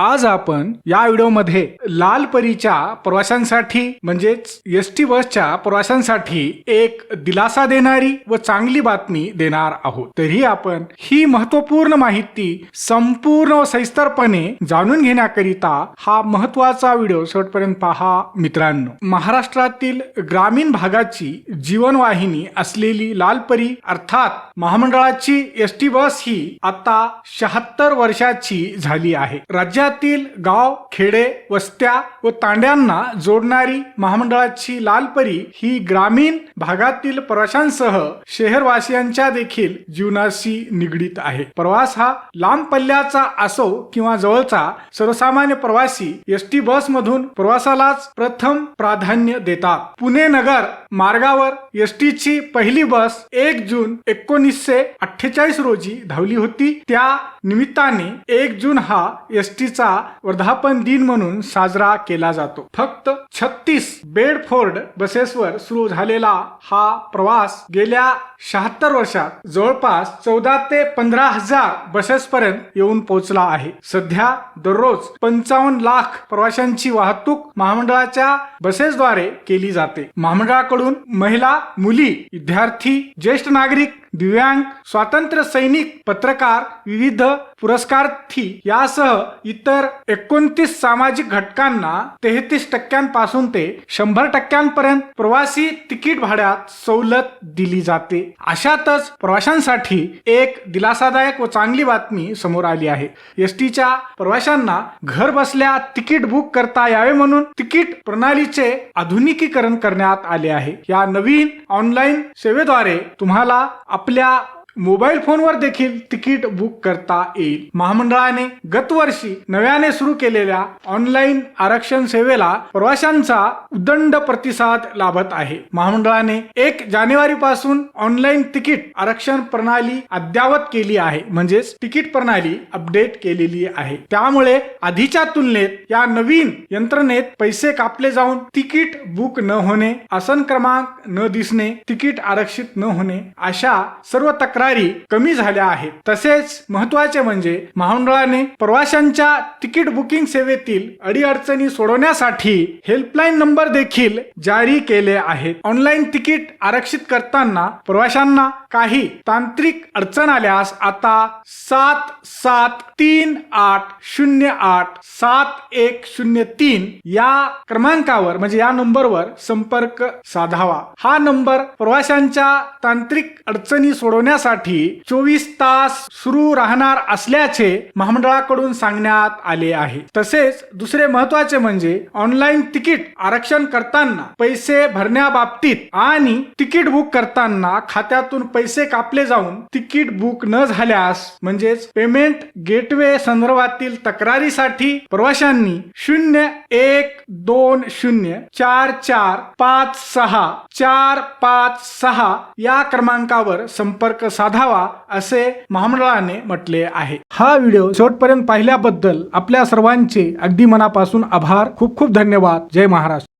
आज आपण या व्हिडिओमध्ये लाल परीच्या प्रवाशांसाठी म्हणजेच एस टी बसच्या प्रवाशांसाठी एक दिलासा देणारी व चांगली बातमी देणार आहोत. तरी आपण ही महत्त्वपूर्ण माहिती संपूर्ण व सविस्तरपणे जाणून घेण्याकरिता हा महत्त्वाचा व्हिडिओ शेवटपर्यंत पहा मित्रांनो. महाराष्ट्रातील ग्रामीण भागाची जीवनवाहिनी असलेली लालपरी अर्थात महामंडळाची एस टी बस ही आता शहात्तर वर्षाची झाली आहे. राज्यात राज्यातील गाव खेडे वस्त्या व तांड्यांना जोडणारी महामंडळाची लालपरी ही ग्रामीण भागातील प्रवाशांसह शहरवासियांच्या देखील जीवनाशी निगडीत आहे. प्रवास हा लांब पल्ल्याचा असो किंवा जवळचा सर्वसामान्य प्रवासी एस टी बस मधून प्रवासालाच प्रथम प्राधान्य देतात. पुणे नगर मार्गावर एस टी ची पहिली बस एक जून एकोणीसशे अठ्ठेचाळीस रोजी धावली होती. त्या निमित्ताने एक जून हा एस टीचा वर्धापन दिन म्हणून साजरा केला जातो. फक्त छत्तीस बेडफोर्ड बसेसवर सुरू झालेला हा प्रवास गेल्या शहात्तर वर्षात जवळपास चौदा ते पंधरा हजार बसेस पर्यंत येऊन पोहोचला आहे. सध्या दररोज पंचावन्न लाख प्रवाशांची वाहतूक महामंडळाच्या बसेसद्वारे केली जाते. महामंडळाकडून महिला मुली विद्यार्थी ज्येष्ठ नागरिक दिव्यांग स्वातंत्र्य सैनिक पत्रकार विविध पुरस्कार्थी यासह इतर एकोणतीस सामाजिक घटकांना तेहतीस टक्क्यांपासून ते शंभर टक्क्यांपर्यंत प्रवासी तिकीट भाड्यात सवलत दिली जाते. अशातच प्रवाशांसाठी एक दिलासादायक व चांगली बातमी समोर आली आहे. एस टीच्या प्रवाशांना घर बसल्या तिकीट बुक करता यावे म्हणून तिकीट प्रणालीचे आधुनिकीकरण करण्यात आले आहे. या नवीन ऑनलाईन सेवेद्वारे तुम्हाला आपल्या मोबाईल फोनवर देखील तिकीट बुक करता येईल. महामंडळाने गतवर्षी नव्याने सुरू केलेल्या ऑनलाईन आरक्षण सेवेला प्रवाशांचा उदंड प्रतिसाद लाभत आहे. महामंडळाने एक जानेवारी पासून ऑनलाईन तिकीट आरक्षण प्रणाली अद्यावत केली आहे. म्हणजेच तिकीट प्रणाली अपडेट केलेली आहे. त्यामुळे आधीच्या तुलनेत या नवीन यंत्रणेत पैसे कापले जाऊन तिकीट बुक न होणे आसन क्रमांक न दिसणे तिकीट आरक्षित न होणे अशा सर्व तक्रार कमी झाल्या आहेत. तसेच महत्त्वाचे म्हणजे महामंडळाने प्रवाशांच्या तिकीट बुकिंग सेवेतील अडीअडचणी सोडवण्यासाठी हेल्पलाईन नंबर देखील जारी केले आहेत. ऑनलाईन तिकीट आरक्षित करताना प्रवाशांना काही तांत्रिक अडचण आल्यास आता सात सात तीन आठ शून्य आठ सात एक शून्य तीन या क्रमांकावर म्हणजे या नंबरवर संपर्क साधावा. हा नंबर प्रवाशांच्या तांत्रिक अडचणी सोडवण्यासाठी चोवीस तास सुरू राहणार असल्याचे महामंडळाकडून सांगण्यात आले आहे. तसेच दुसरे महत्त्वाचे म्हणजे ऑनलाईन तिकीट आरक्षण करताना पैसे भरण्याबाबतीत आणि तिकीट बुक करताना खात्यातून पैसे कापले जाऊन तिकीट बुक न झाल्यास म्हणजेच पेमेंट गेटवे संदर्भातील तक्रारीसाठी प्रवाशांनी शून्य एक दोन शून्य चार चार पाच सहा चार पाच सहा या क्रमांकावर संपर्क साधावा असे महामंडळाने म्हटले आहे. हा व्हिडिओ शेवटपर्यंत पाहिल्याबद्दल आपल्या सर्वांचे अगदी मनापासून आभार. खूप खूप धन्यवाद. जय महाराष्ट्र.